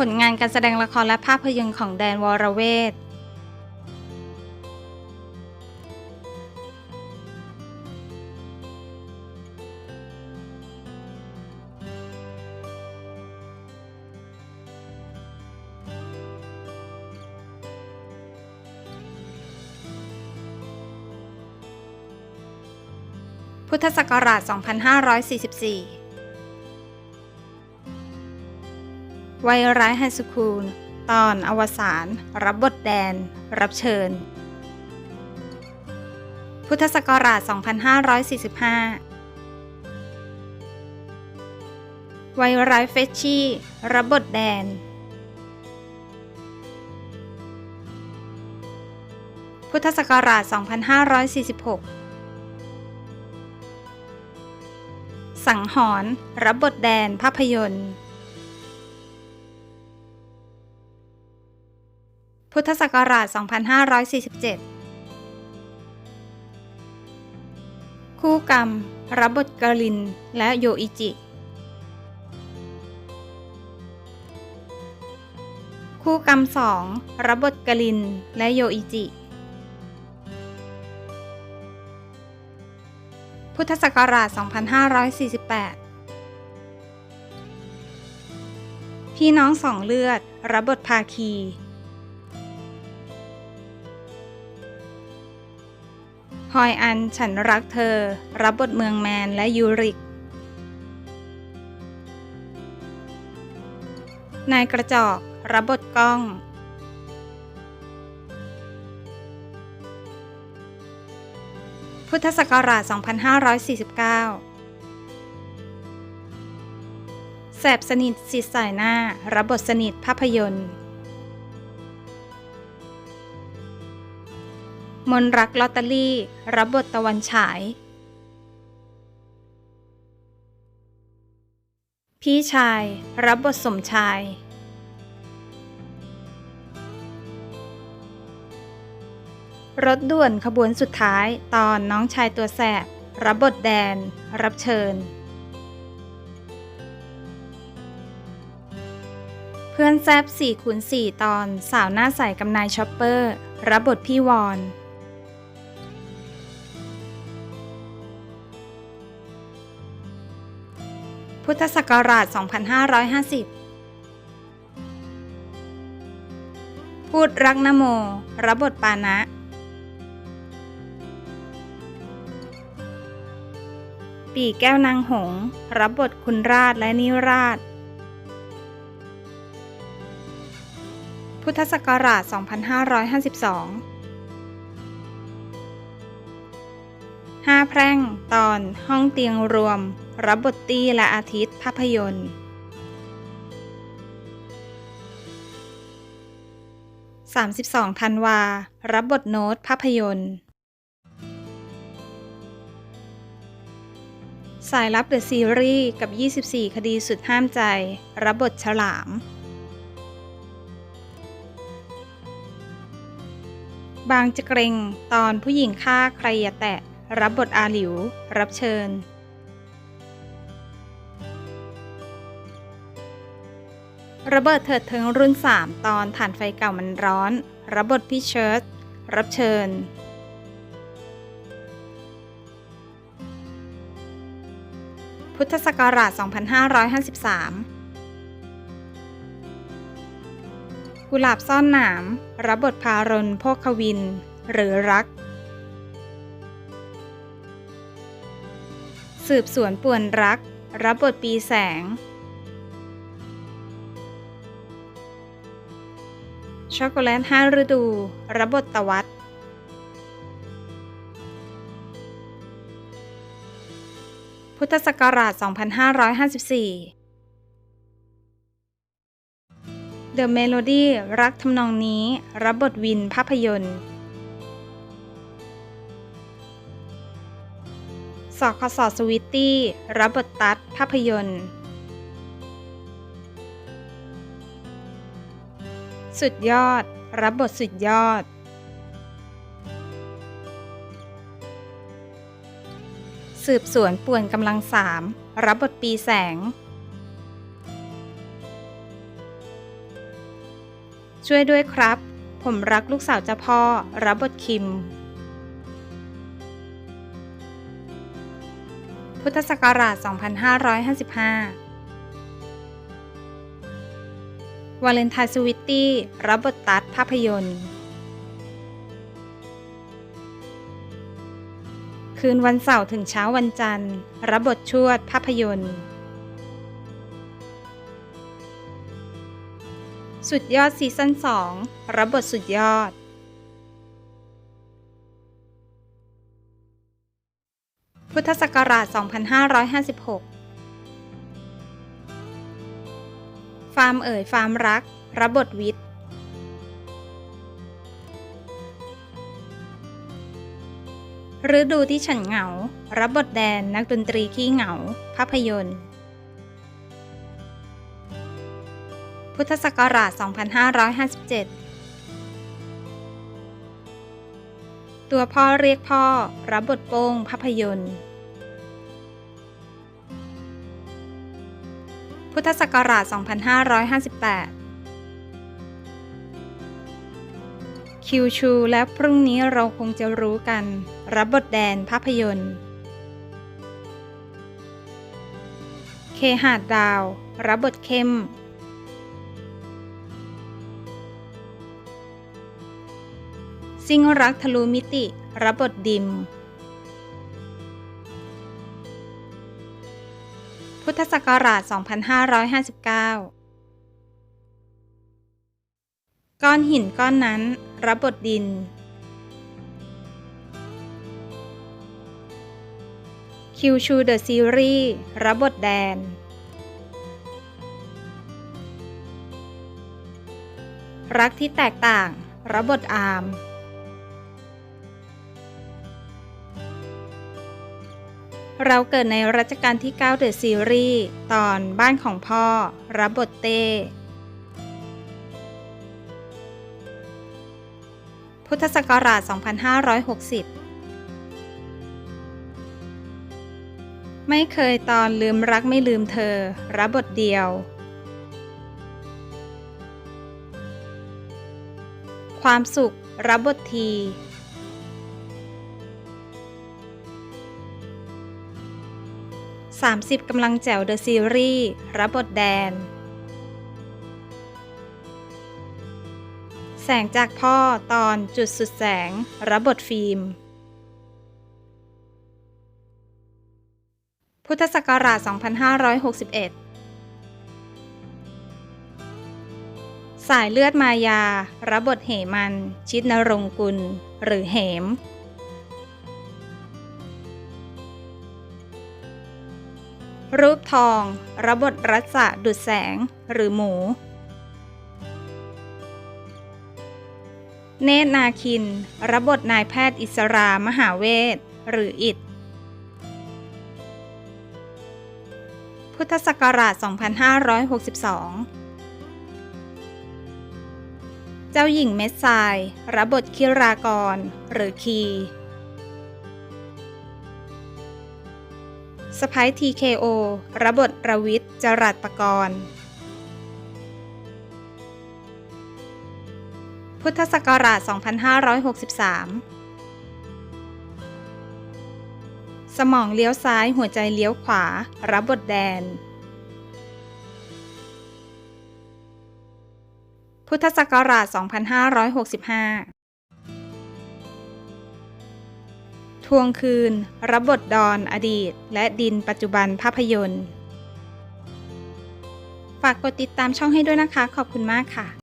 ผลงานการแสดงละครและภาพยนตร์ของแดนวรเวทพุทธศักราช 2544 วัยร้ายไฮสคูล ตอนอวสานรับบทแดน รับเชิญ พุทธศักราช 2545 วัยร้ายเฟชชี่ รับบทแดน พุทธศักราช 2546 สังหรณ์รับบทแดนภาพยนตร์ พุทธศักราช 2547 คู่กรรม รับบทกลิน และโยอิจิ คู่กรรมสองรับบทกลิน และโยอิจิ พุทธศักราช 2548พี่น้องสองเลือด รับบทภาคี อยอันฉันรักเธอ รับบทเมืองแมนและยูริก นายกระจอก รับบทกล้อง พุทธศักราช 2549แสบสนิทสิสายหน้า รับบทสนิทภาพยนตร์ มนรักลอตเตอรี่ รับบทตะวันฉาย พี่ชาย รับบทสมชาย รถด่วนขบวนสุดท้ายตอนน้องชายตัวแสบ รับบทแดน รับเชิญ เพื่อนแซบ4คูณ4ตอนสาวหน้าใสกับนายช็อปเปอร์ รับบทพี่วอน พุทธศักราช 2550 พูดรักนโมรับบทปานะ ปีแก้วนางหง รับบทคุณราชและนิราช พุทธศักราช 2552ห้าแพร่ง ตอนห้องเตียงรวม รับบทตี้และอาทิตย์ภาพยนตร์ 32ธันวา รับบทโน้ตภาพยนตร์ สายลับเดอะซีรีส์กับ 24 คดีสุดห้ามใจ รับบทฉลาม บางจะเกรงตอนผู้หญิงฆ่าใครอย่าแตะ รับบทอาหลิว รับเชิญ ระเบิดเถิดเทิงรุ่น 3 ตอนฐานไฟเก่ามันร้อนรับบทพี่เชิร์ตรับเชิญ พุทธศักราช 2553 กุหลาบซ่อนหนามรับบทพารนโภควิน หรือรัก สืบสวนป่วนรักรับบทปีแสง ช็อกโกแลตห้าฤดูรับบทตวัดพุทธศักราช 2554 The Melody รักทำนองนี้ รับบทวินภาพยนตร์ สคสสวิตตี้ รับบทตัดภาพยนตร์ สุดยอด รับบทสุดยอด สืบสวนป่วนกำลังสามรับบทปีแสง ช่วยด้วยครับ ผมรักลูกสาวเจ้าพ่อ รับบทคิม พุทธศักราช 2555 วาเลนไทน์สวิตตี้รับบทตัดภาพยนตร์ คืนวันเสาร์ถึงเช้าวันจันทร์ รับบทชวดภาพยนตร์ สุดยอดซีซั่น2 รับบทสุดยอด พุทธศักราช 2556าร์มเอ๋ยฟาร์มรัก รับบทวิทย์ฤดูที่ฉันเหงา รับบทแดนนักดนตรีขี้เหงา ภาพยนตร์ พุทธศักราช 2557 ตัวพ่อเรียกพ่อ รับบทโป้งภาพยนตร์ พุทธศักราช 2558 คิวชูและพรุ่งนี้เราคงจะรู้กัน รับบทแดนภาพยนตร์ เคหาดดาว รับบทเข้ม ซิงรักทะลุมิติ รับบทดิม พุทธศักราช 2559 ก้อนหินก้อนนั้นรับบทดิน คิวชูเดอะซีรีส์รับบทแดน รักที่แตกต่างรับบทอาร์ม เราเกิดในรัชกาลที่ 9 เดอะซีรีส์ตอนบ้านของพ่อ รับบทเต้ พุทธศักราช 2560 ไม่เคยตอนลืมรักไม่ลืมเธอ รับบทเดียว ความสุข รับบทที 30กำลังแจ๋วเดอะซีรีส์รับบทแดน แสงจากพ่อตอนจุดสุดแสง รับบทฟิล์ม พุทธศักราช 2561 สายเลือดมายา รับบทเหมัน ชิดนรงกุล หรือเหม รูปทองรับบทรัศะดุดแสง หรือหมู เนตรนาคินรับบทนายแพทย์อิสรามหาเวทหรืออิดพุทธศักราช 2562 เจ้าหญิงเมสไซายรับบทคิรากร หรือคี สไปทีเคโอรับบทรวิทย์จรัสปกรณ์ พุทธศักราช 2563 สมองเลี้ยวซ้ายหัวใจเลี้ยวขวา รับบทแดน พุทธศักราช 2565 ทวงคืน รับบทดอนอดีต และดินปัจจุบันภาพยนตร์ ฝากกดติดตามช่องให้ด้วยนะคะ ขอบคุณมากค่ะ